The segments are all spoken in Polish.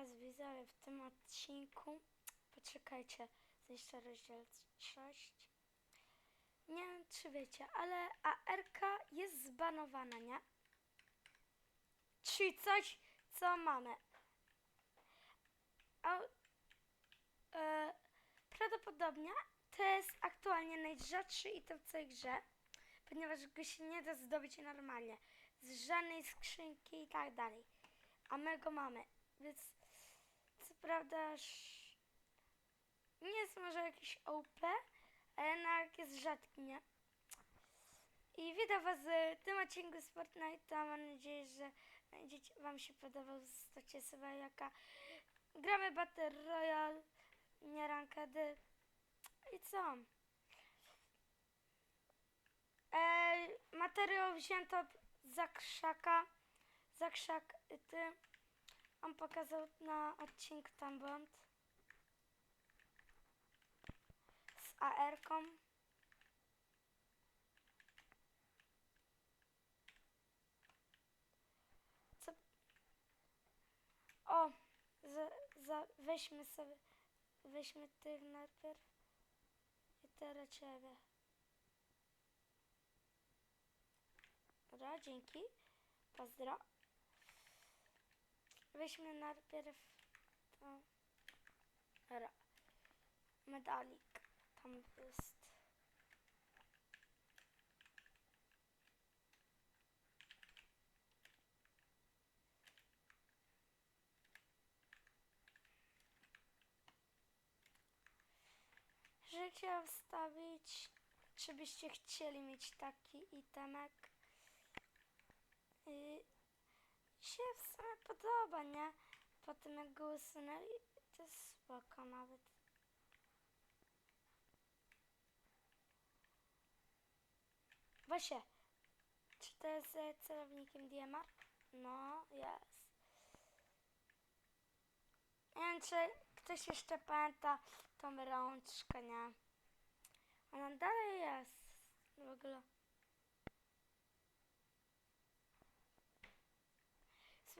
was w tym odcinku. Poczekajcie, rozdział 6. Nie wiem, czy wiecie, ale ARK jest zbanowana, nie? Czyli coś, co mamy. A, e, prawdopodobnie to jest aktualnie najrzadszy item w całej grze, ponieważ go się nie da zdobyć normalnie. Z żadnej skrzynki i tak dalej. A my go mamy, więc prawda nie jest może jakiś OP, ale jednak jest rzadki, nie? I witam was w tym odcinku z Fortnite'a. Mam nadzieję, że będziecie, wam się podobał. Zostawcie sobie jaka. Gramy Battle Royale, nie rankedy. I co? Materiał wzięto za krzaka. Za krzak ty. On pokazał na odcinku tam błąd. Z AR-ką. Co? O! Za, za, weźmy sobie. Weźmy tych najpierw. I teraz ciebie. Dobra, dzięki. Pozdro. Weźmy najpierw to. Medalik. Tam jest. Chciałam wstawić, czy byście chcieli mieć taki itemek. I się w sumie podoba, nie? Po tym jak go usunęli, to jest spoko nawet. Właśnie, czy to jest e, celownikiem DMR? No, jest. Nie wiem, czy ktoś jeszcze pamięta tą rączkę, nie? Ona dalej jest w ogóle.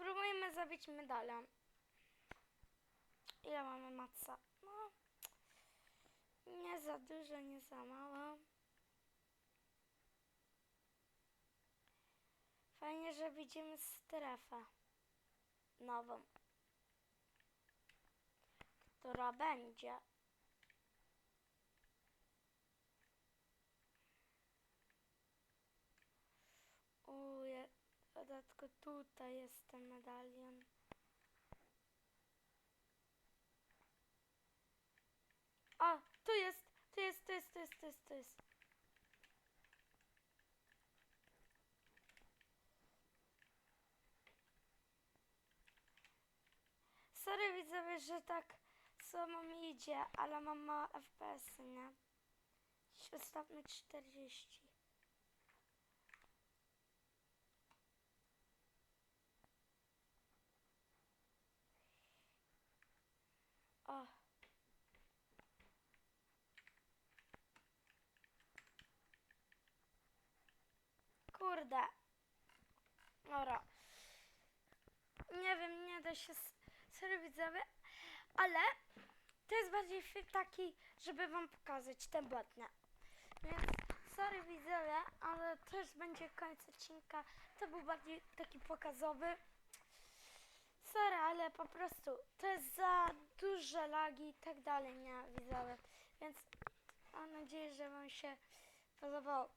Spróbujmy zabić medalion. Ile mamy maca? No, nie za dużo, nie za mało. Fajnie, że widzimy strefę nową, która będzie. U, ja, dodatku tutaj jest ten medalion. A, tu jest, tu jest, tu jest, tu jest, tu jest, tu jest. Sorry widzowie, że tak słabo mi idzie, ale mam małe FPS, nie? Ustawmy 40. O. Kurde. Dobra. Nie wiem, nie da się s- sorry widzowie, ale to jest bardziej film taki, żeby wam pokazać ten błąd, nie? Więc sorry widzowie, ale też będzie koniec odcinka. To był bardziej taki pokazowy. Sorry, ale po prostu to jest za duże lagi i tak dalej, nie widzowie. Więc mam nadzieję, że wam się podobało.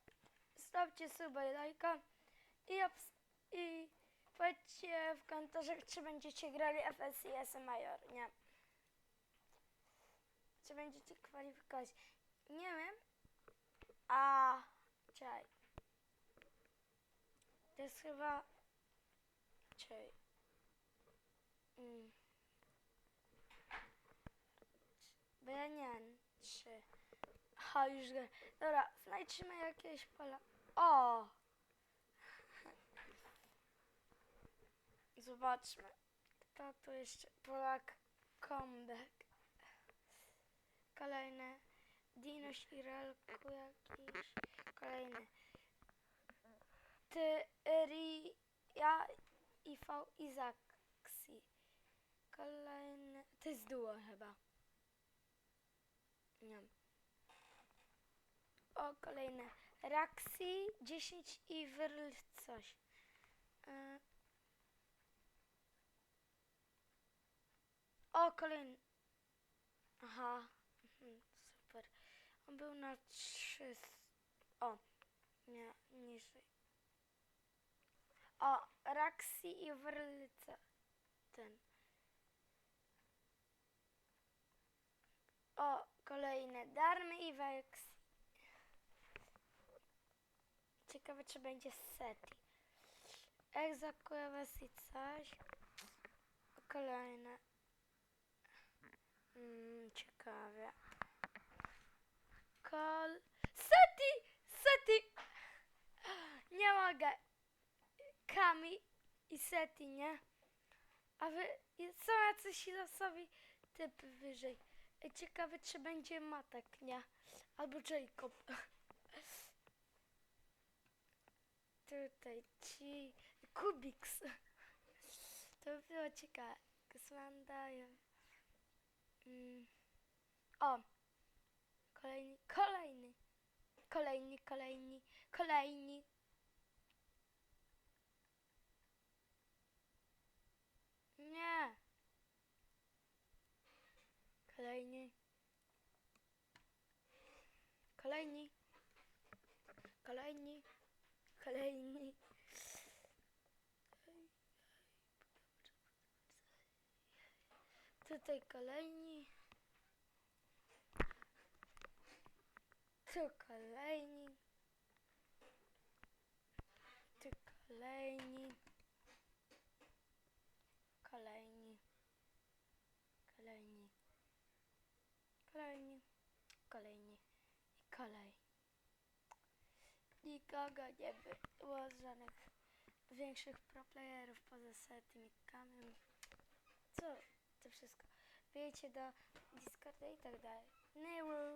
Stawcie suba i lajka i, i powiedzcie w komentarzach, czy będziecie grali FSIS Major, nie? Czy będziecie kwalifikować? Nie wiem. A, czekaj. To jest chyba... Czekaj. Mm. Wiem, czy... Ha, już go... Dobra, znajdźmy jakieś pola. O! Zobaczmy. Kto tu jeszcze? Polak Comeback. Kolejny. Dinoś i Relku jakiś. Kolejny. Ty, Ri, ja i V Izaksi. Ko Kolejny. To jest duo chyba. Nie wiem. O, kolejne. Raxi 10 i Wyrl coś. Y. O, kolejny. Aha. Mhm, super. On był na 3. O. Nie, niżej. O, Raxi i Wyrl co- ten. O, kolejne. Darmy i Wex. Ciekawe, czy będzie Seti. Egzakuewas i coś. Kolejne. Mm, ciekawe. Kol... Seti! Seti! Nie mogę. Kami i Seti, nie? A wy... Są jacyś losowi typy wyżej. Ej, Ciekawe, czy będzie Matek, nie? Albo Jacob. Tutaj ci... Kubiks. To by było ciekawe. Kosmandaja. Mm. O! Kolejny, kolejny. Kolejny, kolejny, kolejny. Nie. Kolejny. Kolejny. Kolejny. Kolejny. Tutaj kolejni. Tu kolejni. Tu kolejni. Kolejni. Kolejni. Kolejni. Kolejni. I kolej. Nikogo nie było żadnych większych proplayerów poza setym i. Co? To wszystko. Wiecie do Discorda i tak dalej. Never.